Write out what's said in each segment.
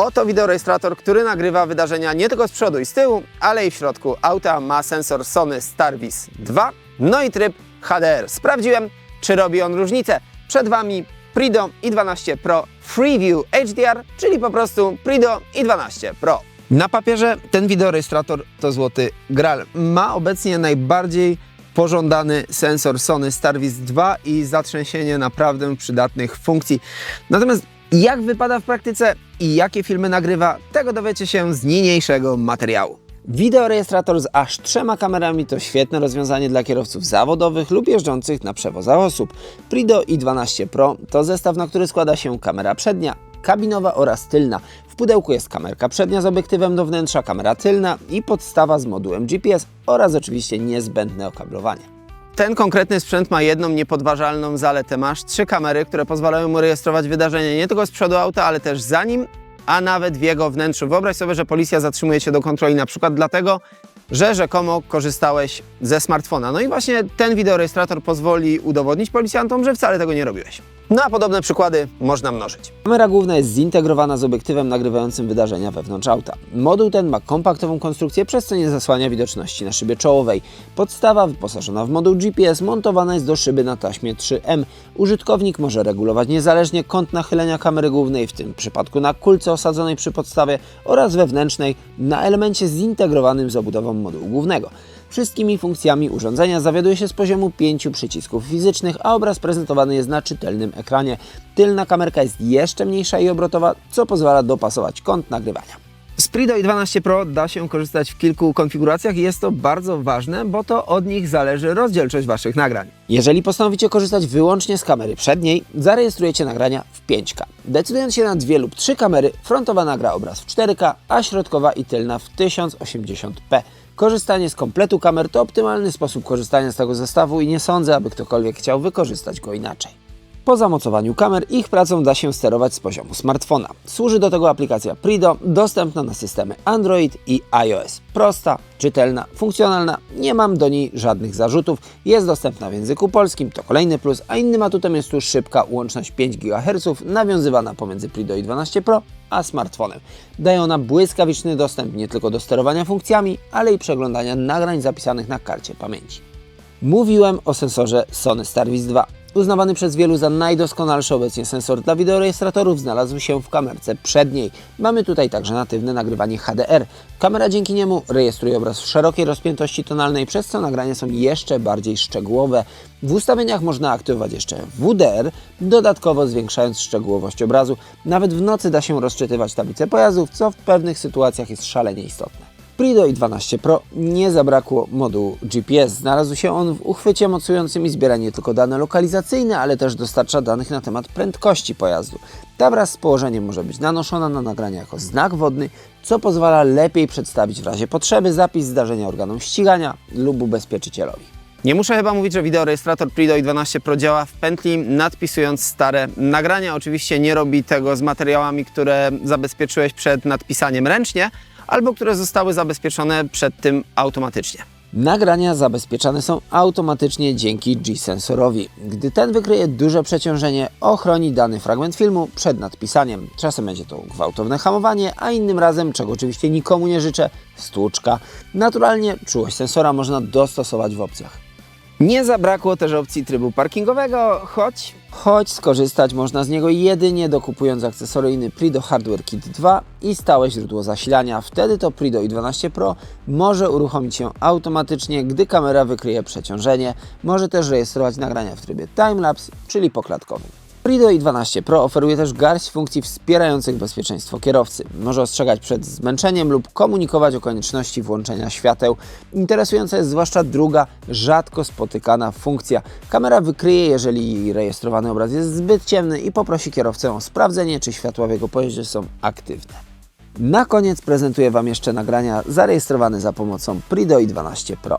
Oto wideorejestrator, który nagrywa wydarzenia nie tylko z przodu i z tyłu, ale i w środku auta. Ma sensor Sony Starvis 2, no i tryb HDR. Sprawdziłem, czy robi on różnicę. Przed Wami Prido i12 Pro Freeview HDR, czyli po prostu Prido i12 Pro. Na papierze ten wideorejestrator to złoty gral. Ma obecnie najbardziej pożądany sensor Sony Starvis 2 i zatrzęsienie naprawdę przydatnych funkcji. Natomiast jak wypada w praktyce i jakie filmy nagrywa, tego dowiecie się z niniejszego materiału. Wideorejestrator z aż trzema kamerami to świetne rozwiązanie dla kierowców zawodowych lub jeżdżących na przewozach osób. Prido i12 Pro to zestaw, na który składa się kamera przednia, kabinowa oraz tylna. W pudełku jest kamerka przednia z obiektywem do wnętrza, kamera tylna i podstawa z modułem GPS oraz oczywiście niezbędne okablowanie. Ten konkretny sprzęt ma jedną niepodważalną zaletę. Masz trzy kamery, które pozwalają mu rejestrować wydarzenie nie tylko z przodu auta, ale też za nim, a nawet w jego wnętrzu. Wyobraź sobie, że policja zatrzymuje cię do kontroli na przykład dlatego, że rzekomo korzystałeś ze smartfona. No i właśnie ten wideorejestrator pozwoli udowodnić policjantom, że wcale tego nie robiłeś. No a podobne przykłady można mnożyć. Kamera główna jest zintegrowana z obiektywem nagrywającym wydarzenia wewnątrz auta. Moduł ten ma kompaktową konstrukcję, przez co nie zasłania widoczności na szybie czołowej. Podstawa wyposażona w moduł GPS montowana jest do szyby na taśmie 3M. Użytkownik może regulować niezależnie kąt nachylenia kamery głównej, w tym przypadku na kulce osadzonej przy podstawie oraz wewnętrznej na elemencie zintegrowanym z obudową modułu głównego. Wszystkimi funkcjami urządzenia zawiaduje się z poziomu pięciu przycisków fizycznych, a obraz prezentowany jest na czytelnym ekranie. Tylna kamerka jest jeszcze mniejsza i obrotowa, co pozwala dopasować kąt nagrywania. Z i 12 Pro da się korzystać w kilku konfiguracjach i jest to bardzo ważne, bo to od nich zależy rozdzielczość Waszych nagrań. Jeżeli postanowicie korzystać wyłącznie z kamery przedniej, zarejestrujecie nagrania w 5K. Decydując się na dwie lub trzy kamery, frontowa nagra obraz w 4K, a środkowa i tylna w 1080p. Korzystanie z kompletu kamer to optymalny sposób korzystania z tego zestawu i nie sądzę, aby ktokolwiek chciał wykorzystać go inaczej. Po zamocowaniu kamer ich pracą da się sterować z poziomu smartfona. Służy do tego aplikacja Prido, dostępna na systemy Android i iOS. Prosta, czytelna, funkcjonalna, nie mam do niej żadnych zarzutów. Jest dostępna w języku polskim, to kolejny plus, a innym atutem jest tu szybka łączność 5 GHz nawiązywana pomiędzy Prido i 12 Pro a smartfonem. Daje ona błyskawiczny dostęp nie tylko do sterowania funkcjami, ale i przeglądania nagrań zapisanych na karcie pamięci. Mówiłem o sensorze Sony Starvis 2. Uznawany przez wielu za najdoskonalszy obecnie sensor dla wideorejestratorów znalazł się w kamerce przedniej. Mamy tutaj także natywne nagrywanie HDR. Kamera dzięki niemu rejestruje obraz w szerokiej rozpiętości tonalnej, przez co nagrania są jeszcze bardziej szczegółowe. W ustawieniach można aktywować jeszcze WDR, dodatkowo zwiększając szczegółowość obrazu. Nawet w nocy da się rozczytywać tablicę pojazdów, co w pewnych sytuacjach jest szalenie istotne. Prido i 12 Pro nie zabrakło modułu GPS. Znalazł się on w uchwycie mocującym i zbiera nie tylko dane lokalizacyjne, ale też dostarcza danych na temat prędkości pojazdu. Ta wraz z położeniem może być nanoszona na nagranie jako znak wodny, co pozwala lepiej przedstawić w razie potrzeby zapis zdarzenia organom ścigania lub ubezpieczycielowi. Nie muszę chyba mówić, że wideorejestrator i 12 Pro działa w pętli, nadpisując stare nagrania. Oczywiście nie robi tego z materiałami, które zabezpieczyłeś przed nadpisaniem ręcznie, albo które zostały zabezpieczone przed tym automatycznie. Nagrania zabezpieczane są automatycznie dzięki G-sensorowi. Gdy ten wykryje duże przeciążenie, ochroni dany fragment filmu przed nadpisaniem. Czasem będzie to gwałtowne hamowanie, a innym razem, czego oczywiście nikomu nie życzę, stłuczka. Naturalnie czułość sensora można dostosować w opcjach. Nie zabrakło też opcji trybu parkingowego, choć, choć skorzystać można z niego jedynie dokupując akcesoryjny Prido Hardware Kit 2 i stałe źródło zasilania. Wtedy to Prido i12 Pro może uruchomić się automatycznie, gdy kamera wykryje przeciążenie. Może też rejestrować nagrania w trybie timelapse, czyli poklatkowym. Prido i12 Pro oferuje też garść funkcji wspierających bezpieczeństwo kierowcy. Może ostrzegać przed zmęczeniem lub komunikować o konieczności włączenia świateł. Interesująca jest zwłaszcza druga, rzadko spotykana funkcja. Kamera wykryje, jeżeli rejestrowany obraz jest zbyt ciemny i poprosi kierowcę o sprawdzenie, czy światła w jego pojeździe są aktywne. Na koniec prezentuję Wam jeszcze nagrania zarejestrowane za pomocą Prido i12 Pro.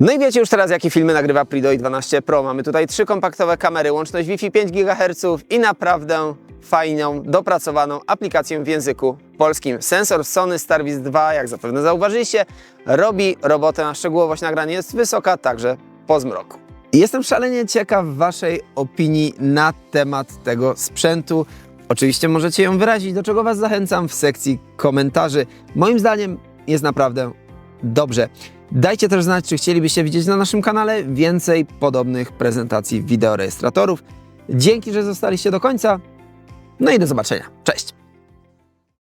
No i wiecie już teraz, jakie filmy nagrywa Pridoi 12 Pro. Mamy tutaj trzy kompaktowe kamery, łączność Wi-Fi 5 GHz i naprawdę fajną, dopracowaną aplikację w języku polskim. Sensor Sony Starvis 2, jak zapewne zauważyliście, robi robotę, szczegółowość nagrania jest wysoka także po zmroku. Jestem szalenie ciekaw Waszej opinii na temat tego sprzętu. Oczywiście możecie ją wyrazić, do czego Was zachęcam w sekcji komentarzy. Moim zdaniem jest naprawdę dobrze. Dajcie też znać, czy chcielibyście widzieć na naszym kanale więcej podobnych prezentacji wideorejestratorów. Dzięki, że zostaliście do końca. No i do zobaczenia. Cześć!